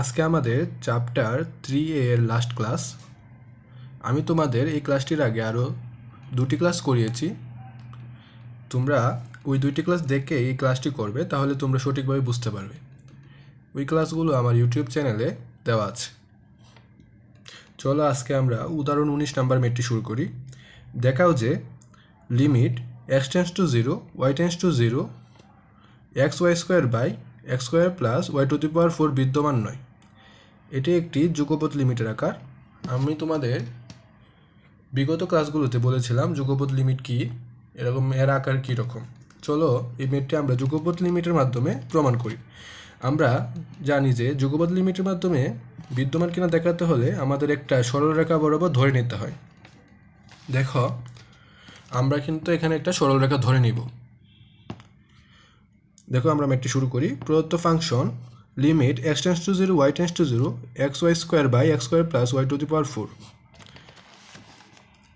আজকে আমাদের chapter three এর লাস্ট ক্লাস আমি তোমাদের এই ক্লাসটির আগে আরও দুটি ক্লাস করিয়েছি। তোমরা ওই দুইটি ক্লাস দেখে এই ক্লাসটি করবে, তাহলে তোমরা সঠিকভাবে বুঝতে পারবে। ওই ক্লাসগুলো আমার ইউটিউব চ্যানেলে দেওয়া আছে। চলো আজকে আমরা উদাহরণ উনিশ নাম্বার মেটটি শুরু করি। দেখাও যে limit x tends to zero y tends to zero x y square by x square plus y to the power four বিদ্যমান নয়। এটি একটি যুগপথ লিমিটের আকার। আমি তোমাদের বিগত ক্লাসগুলোতে বলেছিলাম যুগপথ লিমিট কি, এরকম এর আকার কী রকম চলো এই মেটটি আমরা যুগপথ লিমিটের মাধ্যমে প্রমাণ করি। আমরা জানি যে যুগপথ লিমিটের মাধ্যমে বিদ্যমান কিনা দেখাতে হলে আমাদের একটা সরলরেখা বরাবর ধরে নিতে হয়। দেখো, আমরা কিন্তু এখানে একটা সরলরেখা ধরে নিব। দেখো আমরা ম্যাটটি শুরু করি। প্রদত্ত function limit x tends to zero y tends to zero x y square by x square plus y to the power four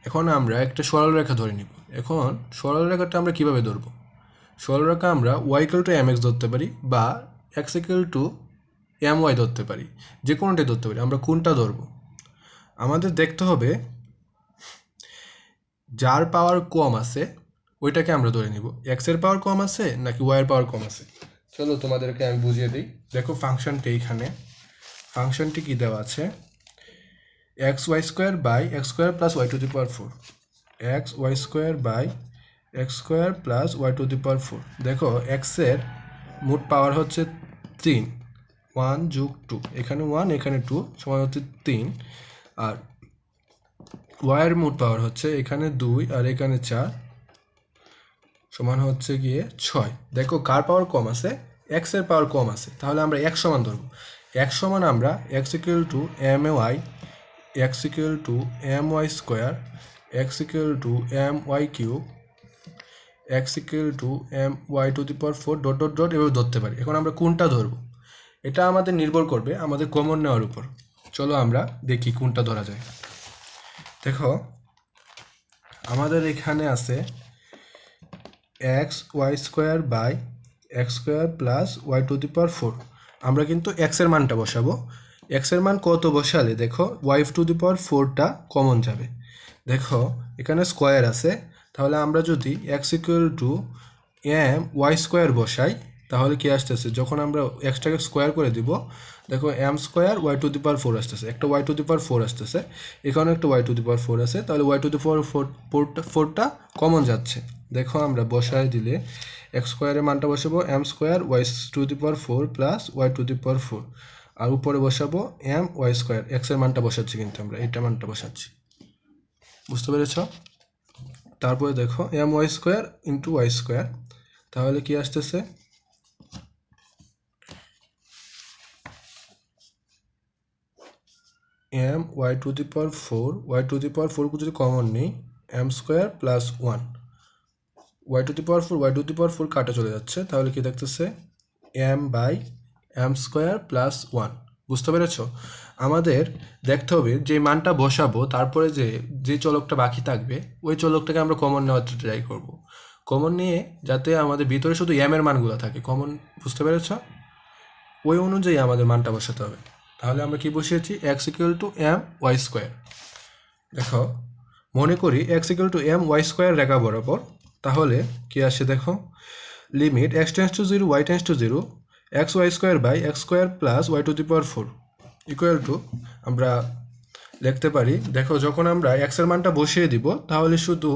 এখন আমরা একটা সরলরেখা ধরে নিব। এখন সরলরেখাটা আমরা কীভাবে ধরবো? সরলরেখা আমরা ওয়াইকেল টু এম এক্স ধরতে পারি বা x equal to m y ধরতে পারি। যে কোনোটাই ধরতে পারি, আমরা কোনটা ধরবো? আমাদের দেখতে হবে যার পাওয়ার কম আছে ওইটাকে আমরা ধরে নিব। এক্সের পাওয়ার কম আছে নাকি ওয়াই এর পাওয়ার কম আছে? চলো তোমাদেরকে আমি বুঝিয়ে দিই। দেখো ফাংশনটি এইখানে। ফাংশনটি কি দেওয়া আছে? X y square by x square plus y to the power four x y square by x square plus y to the power four দেখো এক্সের মোট পাওয়ার হচ্ছে তিন। ওয়ান যুগ টু এখানে ওয়ান এখানে টু সমান হচ্ছে তিন। আর ওয়াইয়ের মোট পাওয়ার হচ্ছে এখানে দুই আর এখানে চার। সমান হচ্ছে গিয়ে ছয়। দেখো কার পাওয়ার কম আছে? এক্সের পাওয়ার কম আছে। তাহলে আমরা এক সমান ধরবো। এক সমান আমরা x equal to m a y x equal to m y square x equal to m y cube x equal to m y to the power four dot dot dot এভাবে ধরতে পারি। এখন আমরা কোনটা ধরবো? এটা আমাদের নির্ভর করবে আমাদের কমন নেওয়ার উপর। চলো আমরা দেখি কোনটা ধরা যায়। দেখো, আমাদের এখানে আছে x y square by x square plus y to the power four. আমরা কিন্তু এক্সের মানটা বসাবো। এক্সের মান কত বসালে দেখো, ওয়াই টু দি পাওয়ার ফোরটা কমন যাবে। দেখো, এখানে স্কোয়ার আছে। তাহলে আমরা যদি x equal to m y square বসাই, তাহলে কি আসতেছে? যখন আমরা এক্সটাকে স্কোয়ার করে দিব, দেখো m square y to the power four আসতেছে। একটা y to the power four আসতেছে। এখানেও একটা y to the power four আছে। তাহলে y to the power four ফোরটা ফোরটা কমন যাচ্ছে। দেখো আমরা বসায় দিলে এক্স স্কোয়ারের মানটা বসাবো m square y to the power four plus y to the power four আর উপরে বসাবো এম ওয়াই স্কোয়ার এক্সের মানটা বসাচ্ছি কিন্তু আমরা, এইটা মানটা বসাচ্ছি। বুঝতে পেরেছ? তারপরে দেখো m y square into y square তাহলে কি আসতেছে? M y to the power four y to the power four যদি কমন নেই m square plus one y to the power four y to the power four কাটা চলে যাচ্ছে। তাহলে কি দেখতেছে? M by m square plus one বুঝতে পেরেছ? আমাদের দেখতে হবে যে মানটা বসাবো, তারপরে যে যে চলকটা বাকি থাকবে, ওই চলকটাকে আমরা কমন নেওয়ার ট্রাই করব। কমন নিয়ে যাতে আমাদের ভিতরে শুধু এম এর মানগুলো থাকে। কমন বুঝতে পেরেছ? ওই অনুযায়ী আমাদের মানটা বসাতে হবে। তাহলে আমরা কি বসিয়েছি? X equal to m y square দেখো, মনে করি x equal to m y square রেখা বরাবর তাহলে কি আসে দেখো? Limit x tends to zero y tends to zero x y square by x square plus y to the power four equal to আমরা লিখতে পারি, দেখো যখন আমরা এক্সের মানটা বসিয়ে দিব, তাহলে শুধু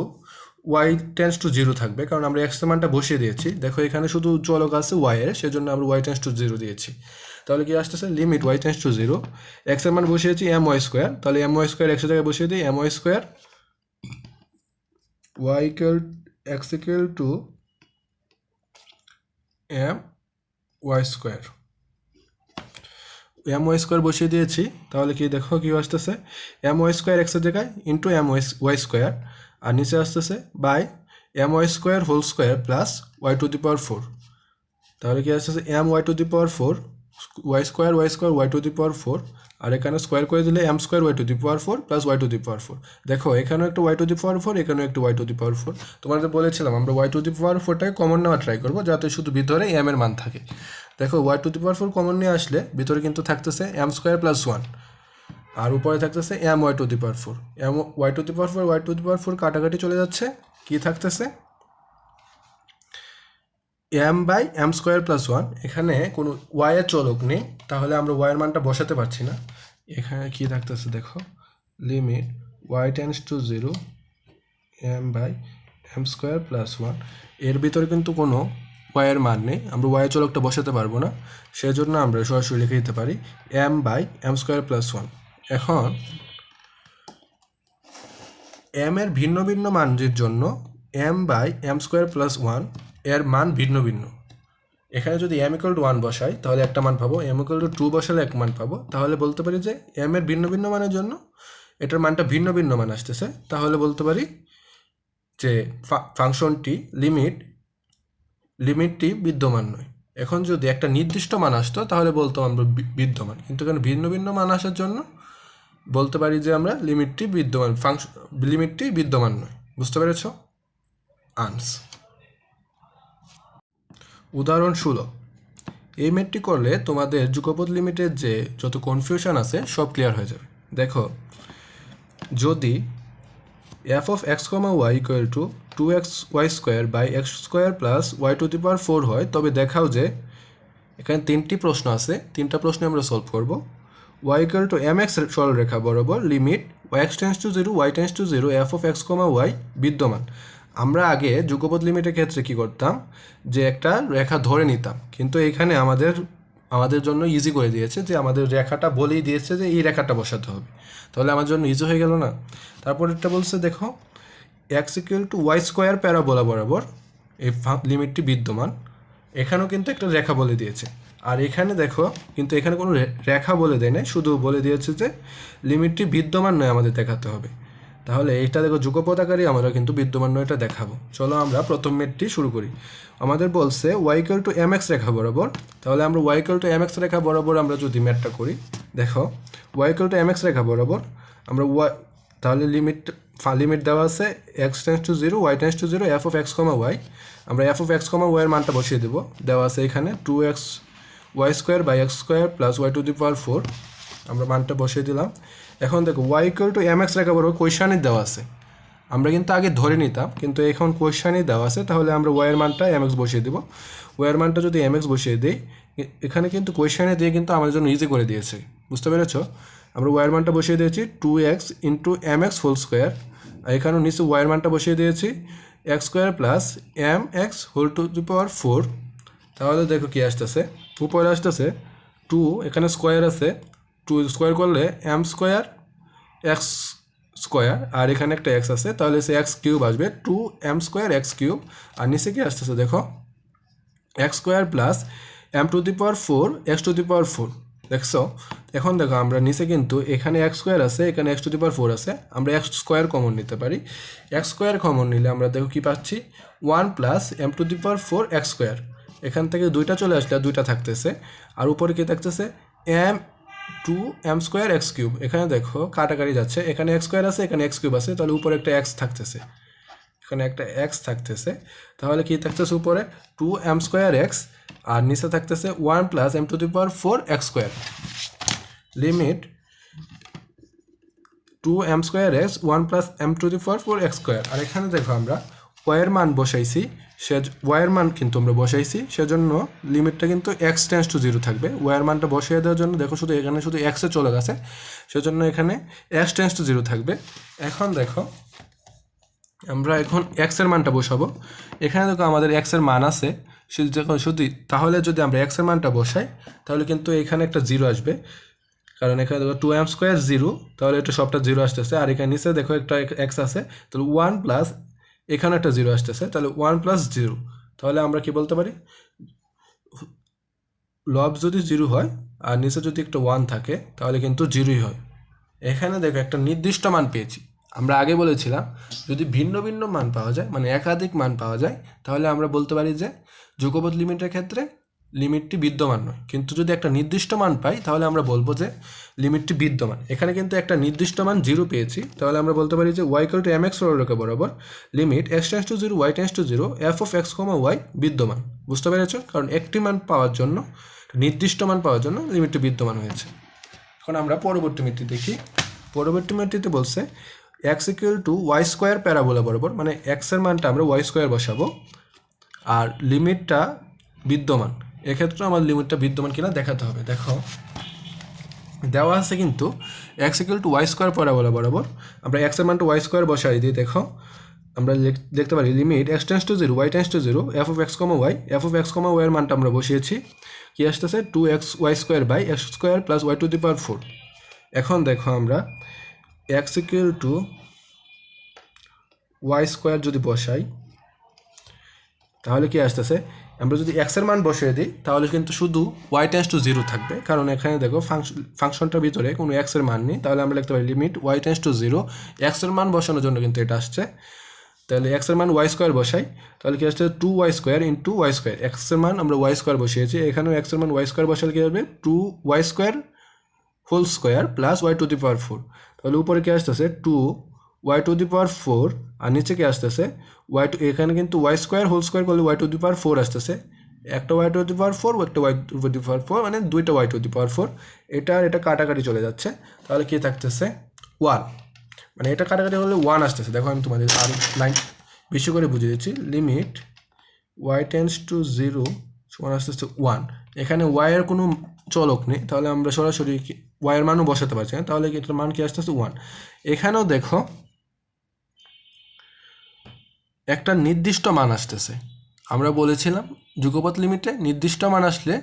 ওয়াই টেন্স টু জিরো থাকবে, কারণ আমরা এক্সের মানটা বসিয়ে দিয়েছি। দেখো এখানে শুধু চলক আছে ওয়াই এর, সেজন্য আমরা ওয়াই টেন্স টু জিরো দিয়েছি। তাহলে কি আসতেছে? Limit y tends to zero এক্সের মান বসিয়েছি এম ওয়াই স্কোয়ার তাহলে এম ওয়াই স্কোয়ার এক্সের জায়গায় বসিয়ে দিই m y square y equal x equal to m y square. M y square বসিয়ে দিয়েছি, তাহলে কি দেখো কি আসতেছে? এম ওয়াই স্কোয়ার এক্সের জায়গায় ইন্টু এম ওয়াই স্কোয়ার, আর নিচে আসতেছে by m y square whole square plus y to the power four. তাহলে কি আসতেছে? M y to the power four y square y square, y to the power four আর এখানে square করে দিলে m square y to the power four plus y to the power four দেখো, এখানেও একটা y to the power four এখানেও একটা y to the power four তোমাদের বলেছিলাম, আমরা ওয়াই টু দি পাওয়ার ফোরটাকে কমন নেওয়া ট্রাই করব, যাতে শুধু ভিতরে এম এর মান থাকে। দেখো y to the power four common নিয়ে আসলে ভিতরে কিন্তু থাকতেছে এম স্কোয়ার প্লাস ওয়ান আর উপরে থাকতেছে m y to the power four m y to the power four y to the power four কাটাকাটি চলে যাচ্ছে। কি থাকতেছে? M by m square plus one এখানে কোনো ওয়াইয়ের চলক নেই, তাহলে আমরা ওয়াইয়ের মানটা বসাতে পারছি না। এখানে কি থাকতেছে দেখো limit y tends to zero m by m square plus ওয়ানের ভিতরে কিন্তু কোনো ওয়াইয়ের মান নেই, আমরা ওয়াইয়ের চলকটা বসাতে পারব না, সেজন্য আমরা সরাসরি লিখে দিতে পারি m by m square plus one এখন এম এর ভিন্ন ভিন্ন মানের জন্য m by m square plus one এর মান ভিন্ন ভিন্ন। এখানে যদি এম ইকুয়াল টু ওয়ান বসাই, তাহলে একটা মান পাবো। এম ইকুয়াল টু টু বসালে এক মান পাবো। তাহলে বলতে পারি যে এম এর ভিন্ন ভিন্ন মানের জন্য এটার মানটা ভিন্ন ভিন্ন মান আসতেছে। তাহলে বলতে পারি যে ফাংশনটি লিমিট লিমিটটি বিদ্যমান নয়। এখন যদি একটা নির্দিষ্ট মান আসতো, তাহলে বলতাম আমরা বিদ্যমান। কিন্তু এখানে ভিন্ন ভিন্ন মান আসার জন্য বলতে পারি যে আমরা লিমিটটি বিদ্যমান ফাংশন লিমিটটি বিদ্যমান নয়। বুঝতে পেরেছ? আনস উদাহরণ ষোলো। এই মেটটি করলে তোমাদের যুগপদ লিমিটের যে যত কনফিউশন আছে সব ক্লিয়ার হয়ে যাবে। দেখো, যদি f of x comma y equal to two x y square by x square plus y to the power four হয়, তবে দেখাও যে এখানে তিনটি প্রশ্ন আছে, তিনটা প্রশ্ন আমরা সলভ করব। Y equal to m x সরলরেখা বরাবর limit y x tends to zero y tends to zero f of x comma y বিদ্যমান। আমরা আগে যুগপথ লিমিটের ক্ষেত্রে কি করতাম? যে একটা রেখা ধরে নিতাম। কিন্তু এখানে আমাদের আমাদের জন্য ইজি করে দিয়েছে যে আমাদের রেখাটা বলেই দিয়েছে যে এই রেখাটা বসাতে হবে। তাহলে আমার জন্য ইজি হয়ে গেল না? তারপর এটা বলছে, দেখো x equal to y square parabola বরাবর এই লিমিটটি বিদ্যমান। এখানেও কিন্তু একটা রেখা বলে দিয়েছে। আর এখানে দেখো, কিন্তু এখানে কোনো রেখা বলে দেয় নাই। শুধু বলে দিয়েছে যে লিমিটটি বিদ্যমান নয় আমাদের দেখাতে হবে। তাহলে এইটা দেখো যুগপদ আকারে আমরা কিন্তু বিদ্যমান এটা দেখাবো। চলো আমরা প্রথম মেটটি শুরু করি। আমাদের বলছে y equal to m x রেখা বরাবর। তাহলে আমরা y equal to m x রেখা বরাবর আমরা যদি ম্যাটটা করি, দেখো y equal to m x রেখা বরাবর, আমরা ওয়াই তাহলে লিমিট ফা লিমিট দেওয়া আছে x tends to zero y tends to zero f of x comma y আমরা এফ অফ এক্স কমা ওয়াইয়ের মানটা বসিয়ে দেবো। দেওয়া আছে এখানে two x y square by x square plus y to the power four আমরা মানটা বসিয়ে দিলাম। এখন দেখো y equal to m x রেখা বরাবর কোয়েশানই দেওয়া আছে। আমরা কিন্তু আগে ধরে নিতাম, কিন্তু এখন কোয়েশানই দেওয়া আছে, তাহলে আমরা ওয়াইয়ের মানটা এম এক্স বসিয়ে দেবো। ওয়াইয়ের মানটা যদি এম এক্স বসিয়ে দিই এখানে কিন্তু কোয়েশানে দিয়ে কিন্তু আমাদের জন্য ইজি করে দিয়েছে। বুঝতে পেরেছ? আমরা ওয়াইয়ের মানটা বসিয়ে দিয়েছি two x into m x whole square আর এখানেও নিচে ওয়াইয়ের মানটা বসিয়ে দিয়েছি x square plus m x whole to the power four তাহলে দেখো কি আসতেছে, উপরে আসতেছে টু এখানে স্কোয়ার আছে টু স্কোয়ার করলে এম স্কোয়ার এক্স স্কোয়ার আর এখানে একটা এক্স আছে, তাহলে সে এক্স কিউব আসবে two m square x cube আর নিচে কি আসতেছে দেখো x square plus m to the power four x to the power four দেখছ? এখন দেখো, আমরা নিচে কিন্তু এখানে এক্স স্কোয়ার আছে, এখানে x to the power four আছে, আমরা এক্স স্কোয়ার কমন নিতে পারি। এক্স স্কোয়ার কমন নিলে আমরা দেখো কি পাচ্ছি? One plus m to the power four x square এখান থেকে দুইটা চলে আসলে দুইটা থাকতেছে, আর উপরে কি থাকতেছে? M two m square x cube এখানে দেখো, কাটাকাটি যাচ্ছে। এখানে এক্স স্কোয়ার আছে, এখানে এক্স কিউব আছে। তাহলে উপরে একটা এক্স থাকতেছে। এখানে একটা এক্স থাকতেছে। তাহলে কি থাকতেছে উপরে? টু এম স্কোয়ার এক্স আর নিচে থাকতেছে one plus m to the power four x square limit two m square x one plus m to the power four x square আর এখানে দেখো আমরা ওয়াইয়ের মান বসাইছি। সে ওয়াইয়ের মান কিন্তু আমরা বসাইছি, সেজন্য লিমিটটা কিন্তু এক্স টেন্স টু জিরো থাকবে। ওয়াইয়ের মানটা বসিয়ে দেওয়ার জন্য দেখো শুধু এখানে শুধু এক্সে চলে গেছে, সেজন্য এখানে এক্স টেন্স টু জিরো থাকবে। এখন দেখো, আমরা এখন এক্সের মানটা বসাবো। এখানে দেখো আমাদের এক্সের মান আছে, সে যখন শুধু তাহলে যদি আমরা এক্সের মানটা বসাই, তাহলে কিন্তু এখানে একটা জিরো আসবে। কারণ এখানে দেখো টু এম স্কোয়ার জিরো তাহলে এটা সবটা জিরো আসতেছে। আর এখানে নিচে দেখো একটা এক্স আছে, তাহলে ওয়ান প্লাস এখানে একটা জিরো আসতেছে, তাহলে ওয়ান প্লাস জিরো তাহলে আমরা কি বলতে পারি? লব যদি জিরো হয় আর নিচে যদি একটা ওয়ান থাকে, তাহলে কিন্তু জিরোই হয়। এখানে দেখো একটা নির্দিষ্ট মান পেয়েছি। আমরা আগে বলেছিলাম, যদি ভিন্ন ভিন্ন মান পাওয়া যায় মানে একাধিক মান পাওয়া যায়, তাহলে আমরা বলতে পারি যে যুগপথ লিমিটের ক্ষেত্রে লিমিটটি বিদ্যমান নয়। কিন্তু যদি একটা নির্দিষ্ট মান পাই, তাহলে আমরা বলব যে লিমিটটি বিদ্যমান। এখানে কিন্তু একটা নির্দিষ্ট মান জিরো পেয়েছি। তাহলে আমরা বলতে পারি যে y equal to m x সরলরেখা বরাবর limit x tends to zero y tends to zero f of x comma y বিদ্যমান। বুঝতে পেরেছ? কারণ একটি মান পাওয়ার জন্য, নির্দিষ্ট মান পাওয়ার জন্য লিমিটটি বিদ্যমান হয়েছে। এখন আমরা পরবর্তী মিটটি দেখি। পরবর্তী মিটটিতে বলছে x equal to y square parabola বরাবর মানে এক্সের মানটা আমরা ওয়াই স্কোয়ার বসাবো। আর লিমিটটা বিদ্যমান। এক্ষেত্রে আমার লিমিটটা বিদ্যমান কিনা দেখাতে হবে। দেখো, দেওয়া আছে কিন্তু x equal to y square parabola বরাবর। আমরা এক্সের মানটা ওয়াই স্কোয়ার বসাই দিই দেখো, আমরা দেখতে পারি limit x tends to zero y tends to zero f of x comma y f of x comma ওয়াইয়ের মানটা আমরা বসিয়েছি। কি আসতেছে? Two x y square by x square plus y to the power four এখন দেখো আমরা x equal to y square যদি বসাই, তাহলে কি আসতেছে? আমরা যদি এক্সের মান বসিয়ে দিই, তাহলে কিন্তু শুধু ওয়াই টেন্স টু জিরো থাকবে। কারণ এখানে দেখো ফাংশন ফাংশনটার ভিতরে কোনো এক্সের মান নেই। তাহলে আমরা লিখতে পারি limit y tends to zero এক্সের মান বসানোর জন্য কিন্তু এটা আসছে। তাহলে এক্সের মান ওয়াই স্কোয়ার বসাই। তাহলে কি আসছে? Two y square into y square এক্সের মান আমরা ওয়াই স্কোয়ার বসিয়েছি। এখানেও এক্সের মান ওয়াই স্কোয়ার বসালে কী হবে? Two y square whole square plus y to the power four তাহলে উপরে কী আসতেছে? Two y to the power four আর নিচে কি আসতেছে? ওয়াই টু এখানে কিন্তু ওয়াই স্কোয়ার হোল স্কোয়ার করলে y to the power four আসতেছে। একটা y to the power four একটা y to the power four মানে দুইটা y to the power four এটা আর এটা কাটাকাটি চলে যাচ্ছে। তাহলে কি থাকতেছে? ওয়ান মানে এটা কাটাকাটি হলে ওয়ান আসতেছে। দেখো, আমি তোমাদের আর লাইন বেশি করে বুঝিয়ে দিচ্ছি। Limit y tends to zero সমান আস্তে আস্তে ওয়ান এখানে ওয়াইয়ের কোনো চলক নেই। তাহলে আমরা সরাসরি ওয়াইয়ের মানও বসাতে পারছি না। তাহলে এটার মান কি আস্তে আস্তে ওয়ান এখানেও দেখো একটা নির্দিষ্ট মান আসতেছে। আমরা বলেছিলাম যুগপথ লিমিটে নির্দিষ্ট মান আসলে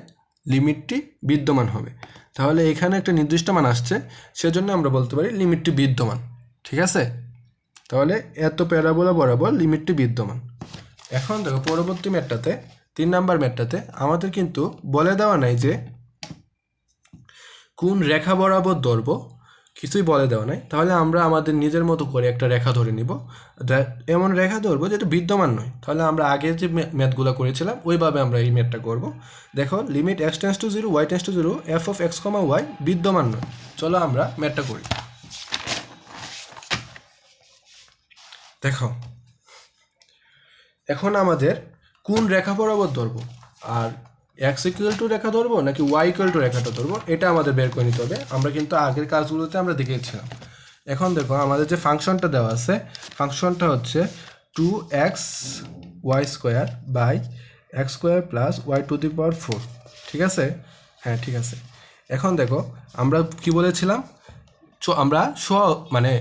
লিমিটটি বিদ্যমান হবে। তাহলে এখানে একটা নির্দিষ্ট মান আসছে, সেজন্য আমরা বলতে পারি লিমিটটি বিদ্যমান। ঠিক আছে? তাহলে এত প্যারাবোলা বরাবর লিমিটটি বিদ্যমান। এখন দেখো পরবর্তী ম্যাটটাতে, তিন নাম্বার ম্যাটটাতে আমাদের কিন্তু বলে দেওয়া নাই যে কোন রেখা বরাবর ধরবো কিছুই বলে দেওয়া নাই। তাহলে আমরা আমাদের নিজের মতো করে একটা রেখা ধরে নিব। এমন রেখা ধরবো যেটা বিদ্যমান নয়। তাহলে আমরা আগে যে ম্যাথগুলো করেছিলাম, ওইভাবে আমরা এই ম্যাথটা করব। দেখো limit x tends to zero y tends to zero f of x comma y বিদ্যমান নয়। চলো আমরা ম্যাথটা করি। দেখো, এখন আমাদের কোন রেখা বরাবর ধরবো? আর এক্স ইকুয়াল টু রেখা ধরবো নাকি ওয়াই ইকুয়াল টু রেখাটা ধরবো? এটা আমাদের বের করে নিতে হবে। আমরা কিন্তু আগের কাজগুলোতে আমরা দেখেছিলাম এখন দেখো, আমাদের যে ফাংশনটা দেওয়া আছে, ফাংশনটা হচ্ছে two x y square by x square plus y to the power four ঠিক আছে? হ্যাঁ ঠিক আছে। এখন দেখো, আমরা কি বলেছিলাম? আমরা স মানে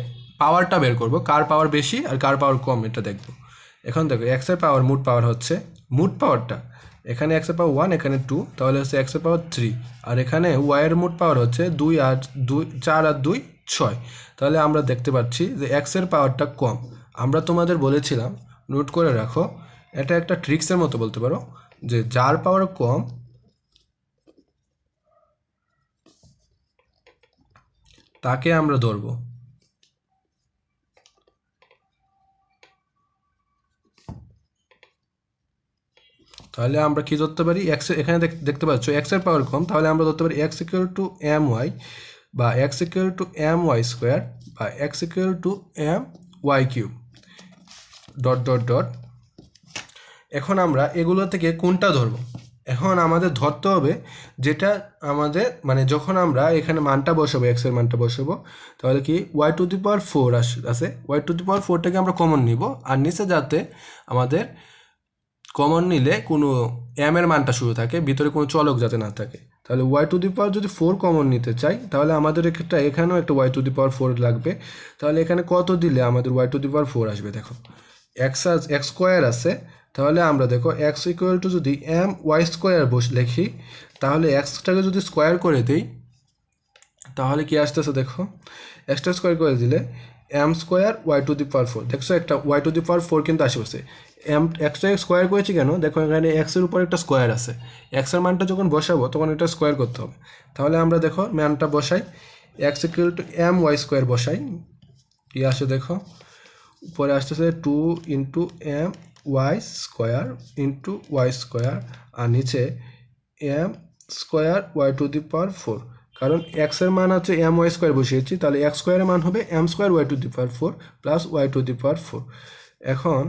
পাওয়ারটা বের করব। কার পাওয়ার বেশি আর কার পাওয়ার কম, এটা দেখব। এখন দেখো এক্সের পাওয়ার মুড পাওয়ার হচ্ছে মুড পাওয়ারটা এখানে এক্সের পাওয়ার ওয়ান এখানে টু তাহলে হচ্ছে এক্সের পাওয়ার থ্রি আর এখানে ওয়াইয়ের মুড পাওয়ার হচ্ছে দুই আর দুই, চার আর দুই, ছয়। তাহলে আমরা দেখতে পাচ্ছি যে এক্সের পাওয়ারটা কম। আমরা তোমাদের বলেছিলাম নোট করে রাখো, এটা একটা ট্রিক্সের মতো বলতে পারো, যে যার পাওয়ার কম, তাকে আমরা ধরবো। তাহলে আমরা কি ধরতে পারি? এক্স এখানে দেখ- দেখতে পাচ্ছ এক্সের পাওয়ার কম, তাহলে আমরা ধরতে পারি x equal to m y বা x equal to m y square বা x equal to m y cube dot dot dot এখন আমরা এগুলো থেকে কোনটা ধরবো? এখন আমাদের ধরতে হবে যেটা আমাদের মানে যখন আমরা এখানে মানটা বসাবো এক্সের মানটা বসাবো, তাহলে কি y to the power four আস, আছে? ওয়াই টু দি পাওয়ার ফোরটাকে আমরা কমন নিব, আর নিচে যাতে আমাদের কমন নিলে কোনো এম এর মানটা শুরু থাকে, ভিতরে কোনো চলক যাতে না থাকে। তাহলে ওয়াই টু দি পাওয়ার যদি ফোর কমন নিতে চাই, তাহলে আমাদের একটা এখানেও একটা y to the power four লাগবে। তাহলে এখানে কত দিলে আমাদের y to the power four আসবে দেখো? এক্স এক্স স্কোয়ার আছে, তাহলে আমরা দেখো এক্স ইকুয়াল টু যদি এম ওয়াই স্কোয়ার বস, লেখি, তাহলে এক্সটাকে যদি স্কোয়ার করে দিই, তাহলে কি আসতেছে দেখো? এক্সট্রা স্কোয়ার করে দিলে m square y to the power four দেখছ একটা y to the power four কিন্তু আশেপাশে এম এক্সট্রা স্কোয়ার করেছি কেন? দেখো, এখানে এক্সের উপর একটা স্কোয়ার আছে। এক্সের মানটা যখন বসাবো, তখন এটা স্কোয়ার করতে হবে। তাহলে আমরা দেখো, মানটা বসাই। X equal to m y square বসাই। কি আসে দেখো, উপরে আসতেছে two into m y square into y square আর নিচে m square y to the power four কারণ এক্সের মান হচ্ছে এম ওয়াই স্কোয়ার বসিয়েছি, তাহলে এক্স স্কোয়ারের মান হবে m square y to the power four plus y to the power four এখন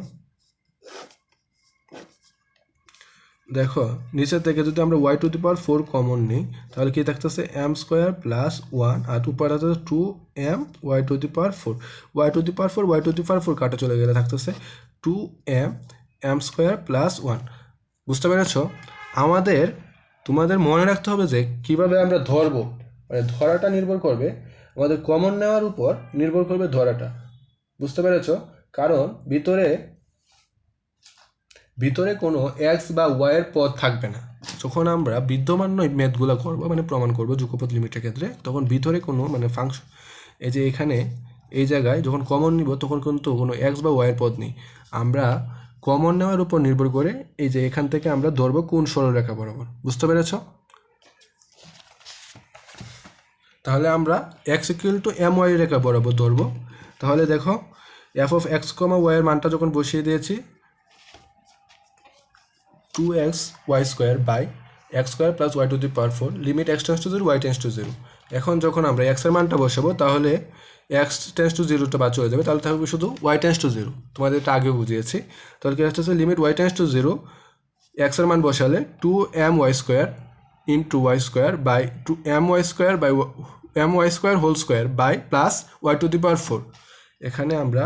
দেখো, নিচের থেকে যদি আমরা y to the power four common নিই, তাহলে কি থাকতেছে? এম স্কোয়ার প্লাস ওয়ান আর উপরে থাকতেছে two m y to the power four y to the power four y to the power four কাটা চলে গেলে থাকতেছে two m m square plus one বুঝতে পেরেছ? আমাদের, তোমাদের মনে রাখতে হবে যে কীভাবে আমরা ধরবো? মানে ধরাটা নির্ভর করবে, আমাদের কমন নেওয়ার উপর নির্ভর করবে ধরাটা। বুঝতে পেরেছ? কারণ ভিতরে ভিতরে কোনো এক্স বা ওয়াইয়ের পদ থাকবে না। যখন আমরা বিদ্যমান নয় ম্যাথগুলো করব মানে প্রমাণ করব যুগপথ লিমিটের ক্ষেত্রে, তখন ভিতরে কোনো মানে ফাংশন এই যে এখানে, এই জায়গায় যখন কমন নিব, তখন কিন্তু কোনো এক্স বা ওয়াইয়ের পদ নেই। আমরা কমন নেওয়ার উপর নির্ভর করে এই যে এখান থেকে আমরা ধরবো কোন সরলরেখা বরাবর। বুঝতে পেরেছ? তাহলে আমরা x equal to m y রেখা বরাবর ধরবো। তাহলে দেখো এফ অফ এক্স কমা ওয়াইয়ের মানটা যখন বসিয়ে দিয়েছি two x y square by x square plus y to the power four limit x tends to zero y tends to zero এখন যখন আমরা এক্সের মানটা বসাবো, তাহলে এক্স টেন্স টু জিরোটা বাদ চলে যাবে। তাহলে থাকবে শুধু ওয়াই টেন্স টু জিরো তোমাদের এটা আগেও বুঝিয়েছি। তাহলে কি আসতেছে? Limit y tends to zero এক্সের মান বসালে two m y square into y square by two m y square by m y square whole square by plus y to the power four এখানে আমরা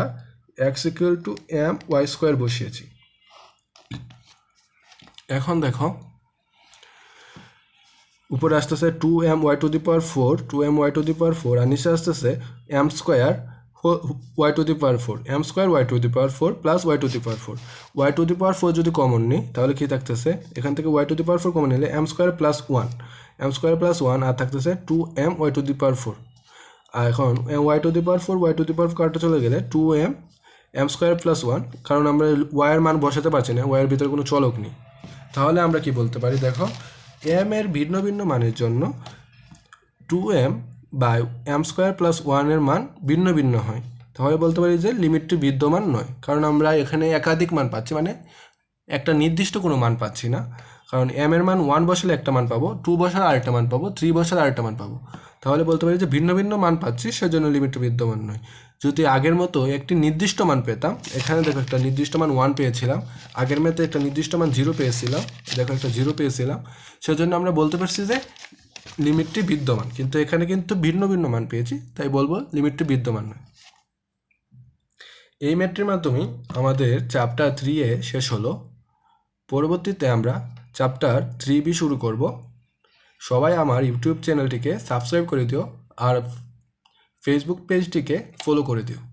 x equal to m y square বসিয়েছি। এখন দেখো উপরে আসতেছে two m y to the power four two m y to the power four আর নিচে আসতেছে m square y to the power four m square y to the power four plus y to the power four y to the power four যদি common নিই তাহলে কী থাকতেছে এখান থেকে y to the power four common নিলে m square plus one m square plus one আর থাকতেছে two m y to the power four আর এখন y to the power four y to the power কার্ডটা চলে গেলে two m m square plus one কারণ আমরা ওয়াইয়ের মান বসাতে পারছি না ওয়াইয়ের ভিতরে কোনো চলক নেই তাহলে আমরা কি বলতে পারি? দেখো এম এর ভিন্ন ভিন্ন মানের জন্য two m by m square plus ওয়ানের মান ভিন্ন ভিন্ন হয়। তাহলে বলতে পারি যে লিমিটটি বিদ্যমান নয়, কারণ আমরা এখানে একাধিক মান পাচ্ছি মানে একটা নির্দিষ্ট কোনো মান পাচ্ছি না। কারণ এম এর মান ওয়ান বসালে একটা মান পাবো টু বসালে আরেকটা মান পাবো থ্রি বসালে আরেকটা মান পাবো। তাহলে বলতে পারি যে ভিন্ন ভিন্ন মান পাচ্ছি, সেজন্য লিমিটটা বিদ্যমান নয়। যদি আগের মতো একটি নির্দিষ্ট মান পেতাম, এখানে দেখো একটা নির্দিষ্ট মান ওয়ান পেয়েছিলাম, আগের মতো একটা নির্দিষ্ট মান জিরো পেয়েছিলাম, দেখো একটা জিরো পেয়েছিলাম, সেজন্য আমরা বলতে পারছি যে লিমিটটি বিদ্যমান, কিন্তু এখানে কিন্তু ভিন্ন ভিন্ন মান পেয়েছি, তাই বলব লিমিটটি বিদ্যমান নয়। এই ম্যাটটির মাধ্যমে আমাদের চ্যাপ্টার থ্রি এ শেষ হলো, পরবর্তীতে আমরা চ্যাপ্টার থ্রি বি শুরু করব। সবাই আমার ইউটিউব চ্যানেলটিকে সাবস্ক্রাইব করে দিও, আর ফেসবুক পেজটিকে ফলো করে দিও।